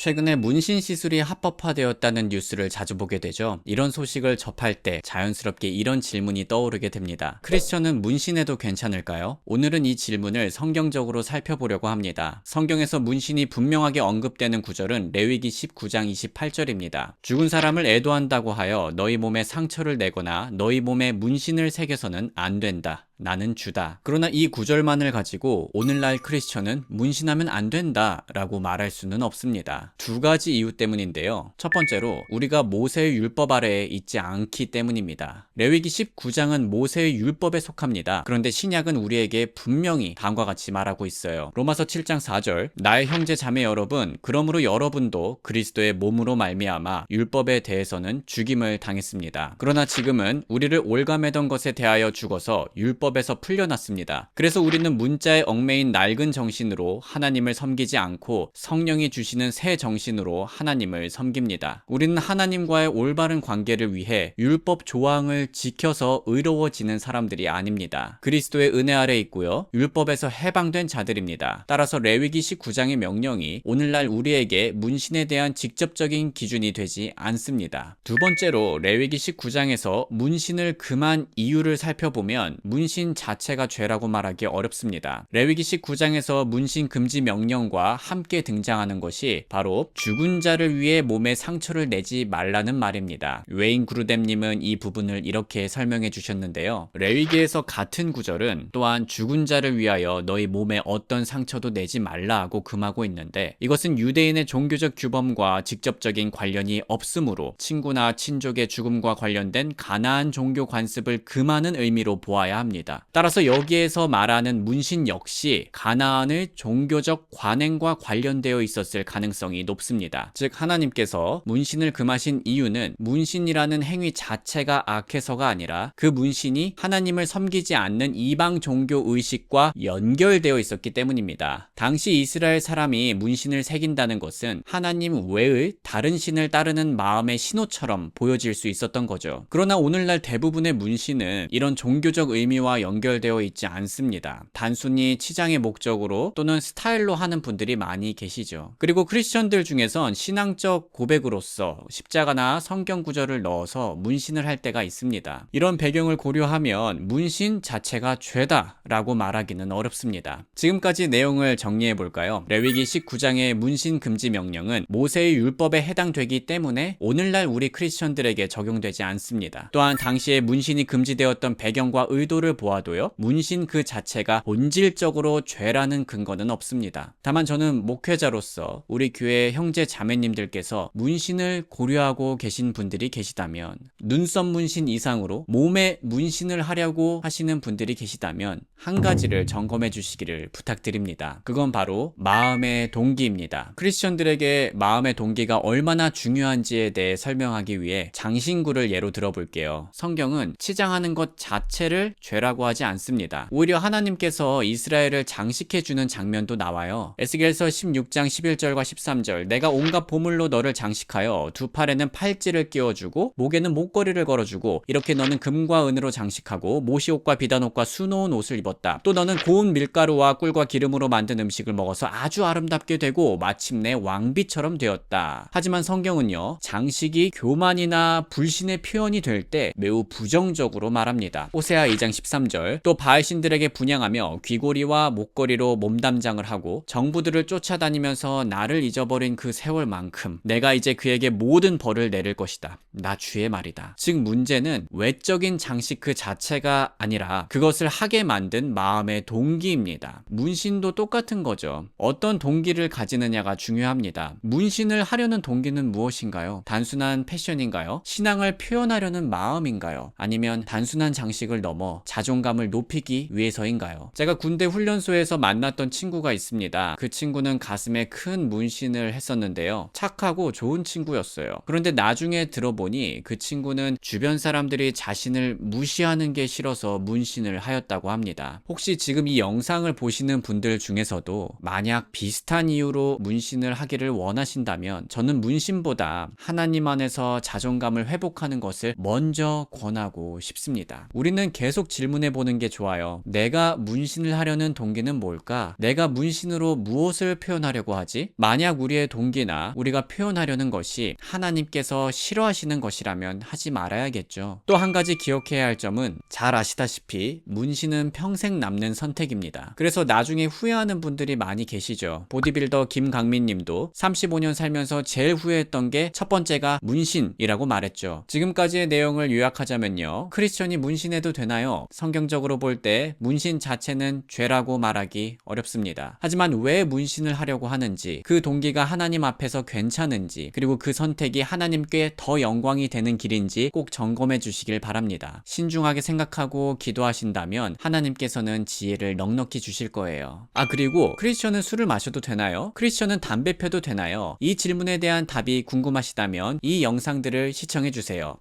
최근에 문신 시술이 합법화되었다는 뉴스를 자주 보게 되죠. 이런 소식을 접할 때 자연스럽게 이런 질문이 떠오르게 됩니다. 크리스천은 문신해도 괜찮을까요? 오늘은 이 질문을 성경적으로 살펴보려고 합니다. 성경에서 문신이 분명하게 언급되는 구절은 레위기 19장 28절입니다. 죽은 사람을 애도한다고 하여 너희 몸에 상처를 내거나 너희 몸에 문신을 새겨서는 안 된다. 나는 주다. 그러나 이 구절만을 가지고 오늘날 크리스천은 문신하면 안 된다 라고 말할 수는 없습니다. 두 가지 이유 때문인데요. 첫 번째로 우리가 모세의 율법 아래에 있지 않기 때문입니다. 레위기 19장은 모세의 율법에 속합니다. 그런데 신약은 우리에게 분명히 다음과 같이 말하고 있어요. 로마서 7장 4절 나의 형제 자매 여러분 그러므로 여러분도 그리스도의 몸으로 말미암아 율법에 대해서는 죽임을 당했습니다. 그러나 지금은 우리를 올가매던 것에 대하여 죽어서 율법 율법에서 풀려났습니다. 그래서 우리는 문자에 얽매인 낡은 정신으로 하나님을 섬기지 않고 성령이 주시는 새 정신으로 하나님을 섬깁니다. 우리는 하나님과의 올바른 관계를 위해 율법 조항을 지켜서 의로워지는 사람들이 아닙니다. 그리스도의 은혜 아래 있고요. 율법에서 해방된 자들입니다. 따라서 레위기 19장의 명령이 오늘날 우리에게 문신에 대한 직접적인 기준이 되지 않습니다. 두 번째로 레위기 19장에서 문신을 금한 이유를 살펴보면 문신 문신 자체가 죄라고 말하기 어렵습니다. 레위기 19장에서 문신 금지 명령과 함께 등장하는 것이 바로 죽은 자를 위해 몸에 상처를 내지 말라는 말입니다. 웨인 그루뎀님은 이 부분을 이렇게 설명해 주셨는데요. 레위기에서 같은 구절은 또한 죽은 자를 위하여 너희 몸에 어떤 상처도 내지 말라 하고 금하고 있는데 이것은 유대인의 종교적 규범과 직접적인 관련이 없으므로 친구나 친족의 죽음과 관련된 가나안 종교 관습을 금하는 의미로 보아야 합니다. 있습니다. 따라서 여기에서 말하는 문신 역시 가나안의 종교적 관행과 관련되어 있었을 가능성이 높습니다. 즉 하나님께서 문신을 금하신 이유는 문신이라는 행위 자체가 악해서가 아니라 그 문신이 하나님을 섬기지 않는 이방 종교 의식과 연결되어 있었기 때문입니다. 당시 이스라엘 사람이 문신을 새긴다는 것은 하나님 외의 다른 신을 따르는 마음의 신호처럼 보여질 수 있었던 거죠. 그러나 오늘날 대부분의 문신은 이런 종교적 의미와 연결되어 있지 않습니다. 단순히 치장의 목적으로 또는 스타일로 하는 분들이 많이 계시죠. 그리고 크리스천들 중에선 신앙적 고백으로서 십자가나 성경 구절을 넣어서 문신을 할 때가 있습니다. 이런 배경을 고려하면 문신 자체가 죄다 라고 말하기는 어렵습니다. 지금까지 내용을 정리해 볼까요? 레위기 19장의 문신 금지 명령은 모세의 율법에 해당되기 때문에 오늘날 우리 크리스천들에게 적용되지 않습니다. 또한 당시에 문신이 금지되었던 배경과 의도를 보아 보아도요, 문신 그 자체가 본질적으로 죄라는 근거는 없습니다. 다만 저는 목회자로서 우리 교회 형제 자매님들께서 문신을 고려하고 계신 분들이 계시다면, 눈썹 문신 이상으로 몸에 문신을 하려고 하시는 분들이 계시다면, 한 가지를 점검해 주시기를 부탁드립니다. 그건 바로 마음의 동기입니다. 크리스천들에게 마음의 동기가 얼마나 중요한지에 대해 설명하기 위해 장신구를 예로 들어볼게요. 성경은 치장하는 것 자체를 죄라고 하지 않습니다. 오히려 하나님께서 이스라엘을 장식해 주는 장면도 나와요. 에스겔서 16장 11절과 13절 내가 온갖 보물로 너를 장식하여 두 팔에는 팔찌를 끼워주고 목에는 목 걸이를 걸어주고 이렇게 너는 금과 은으로 장식하고 모시옷과 비단옷과 수놓은 옷을 입었다. 또 너는 고운 밀가루와 꿀과 기름으로 만든 음식을 먹어서 아주 아름답게 되고 마침내 왕비처럼 되었다. 하지만 성경은요 장식이 교만이나 불신의 표현이 될 때 매우 부정적으로 말합니다. 호세아 2장 13절 13절 또 바알신들에게 분양하며 귀고리와 목걸이로 몸담장을 하고 정부들을 쫓아다니면서 나를 잊어버린 그 세월만큼 내가 이제 그에게 모든 벌을 내릴 것이다. 나 주의 말이다. 즉 문제는 외적인 장식 그 자체가 아니라 그것을 하게 만든 마음의 동기입니다. 문신도 똑같은 거죠. 어떤 동기를 가지느냐가 중요합니다. 문신을 하려는 동기는 무엇인가요? 단순한 패션인가요? 신앙을 표현하려는 마음인가요? 아니면 단순한 장식을 넘어 자존감 자존감을 높이기 위해서인가요? 제가 군대 훈련소에서 만났던 친구가 있습니다. 그 친구는 가슴에 큰 문신을 했었는데요. 착하고 좋은 친구였어요. 그런데 나중에 들어보니 그 친구는 친구는 주변 사람들이 자신을 무시하는 게 싫어서 문신을 하였다고 합니다. 혹시 지금 이 영상을 보시는 분들 중에서도 만약 비슷한 이유로 문신을 하기를 원하신다면 저는 문신보다 하나님 안에서 자존감을 회복하는 것을 먼저 권하고 싶습니다. 우리는 계속 질문해 보는 게 좋아요. 내가 문신을 하려는 동기는 뭘까? 내가 문신으로 무엇을 표현하려고 하지? 만약 우리의 동기나 우리가 표현하려는 것이 하나님께서 싫어하시는 것이라면 하지 말아야겠죠. 또 한 가지 기억해야 할 점은 잘 아시다시피 문신은 평생 남는 선택입니다. 그래서 나중에 후회하는 분들이 많이 계시죠. 보디빌더 김강민 님도 35년 살면서 제일 후회했던 게 첫 번째가 문신이라고 말했죠. 지금까지의 내용을 요약하자면요. 크리스천이 문신해도 되나요? 성경적으로 볼 때 문신 자체는 죄라고 말하기 어렵습니다. 하지만 왜 문신을 하려고 하는지, 그 동기가 하나님 앞에서 괜찮은지, 그리고 그 선택이 하나님께 더 영광이 되는 길인 지 꼭 점검해 주시길 바랍니다. 신중하게 생각하고 기도하신다면 하나님께서는 지혜를 넉넉히 주실 거예요. 아, 그리고 크리스천은 술을 마셔도 되나요? 크리스천은 담배 펴도 되나요? 이 질문에 대한 답이 궁금하시다면 이 영상들을 시청해 주세요.